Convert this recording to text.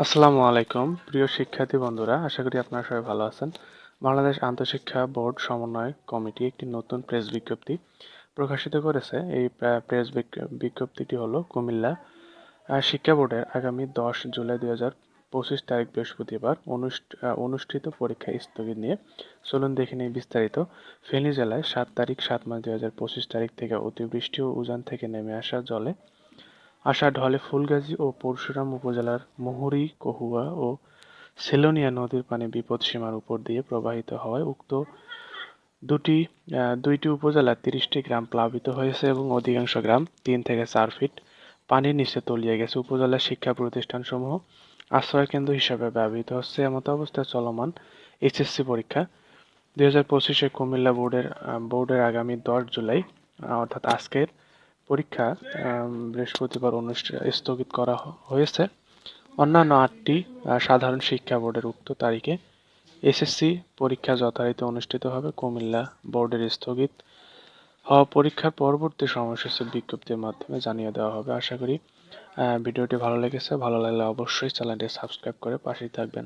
আসসালামু আলাইকুম, প্রিয় শিক্ষার্থী বন্ধুরা, আশা করি আপনারা সবাই ভালো আছেন। বাংলাদেশ আন্তঃশিক্ষা বোর্ড সমন্বয় কমিটি একটি নতুন প্রেস বিজ্ঞপ্তি প্রকাশিত করেছে। এই প্রেস বিজ্ঞপ্তিটি হলো কুমিল্লা শিক্ষা বোর্ডের আগামী দশ জুলাই দুই হাজার পঁচিশ তারিখ বৃহস্পতিবার অনুষ্ঠ- অনুষ্ঠিত পরীক্ষা স্থগিত নিয়ে চলুন দেখে নিই বিস্তারিত। ফেনী জেলায় সাত তারিখ, সাত মাস দুই হাজার পঁচিশ তারিখ থেকে অতিবৃষ্টি ও উজান থেকে নেমে আসা জলে আসা ঢলে ফুলগাজী ও পরশুরাম উপজেলার মুহুরী, কহুয়া ও সেলোনিয়া নদীর পানি বিপদসীমার উপর দিয়ে প্রবাহিত হওয়ায় উক্ত দুটি দুইটি উপজেলার তিরিশটি গ্রাম প্লাবিত হয়েছে এবং অধিকাংশ গ্রাম তিন থেকে চার ফিট পানির নিচে তলিয়ে গেছে। উপজেলার শিক্ষা প্রতিষ্ঠানসমূহ আশ্রয় কেন্দ্র হিসাবে ব্যবহৃত হচ্ছে। এমত অবস্থায় চলমান এইচএসসি পরীক্ষা দুই হাজার পঁচিশে কুমিল্লা বোর্ডের বোর্ডের আগামী দশ জুলাই অর্থাৎ আজকের পরীক্ষা বৃহস্পতিবার অনুষ্ঠিত স্থগিত করা হয়েছে। অন্যান্য আটটি সাধারণ শিক্ষা বোর্ডের উক্ত তারিখে এসএসসি পরীক্ষা যথারীতি অনুষ্ঠিত হবে। কুমিল্লা বোর্ডের স্থগিত হওয়া পরীক্ষার পরবর্তী সময়সূচি বিজ্ঞপ্তির মাধ্যমে জানিয়ে দেওয়া হবে। আশা করি ভিডিওটি ভালো লেগেছে। ভালো লাগলে অবশ্যই চ্যানেলটি সাবস্ক্রাইব করে পাশেই থাকবেন।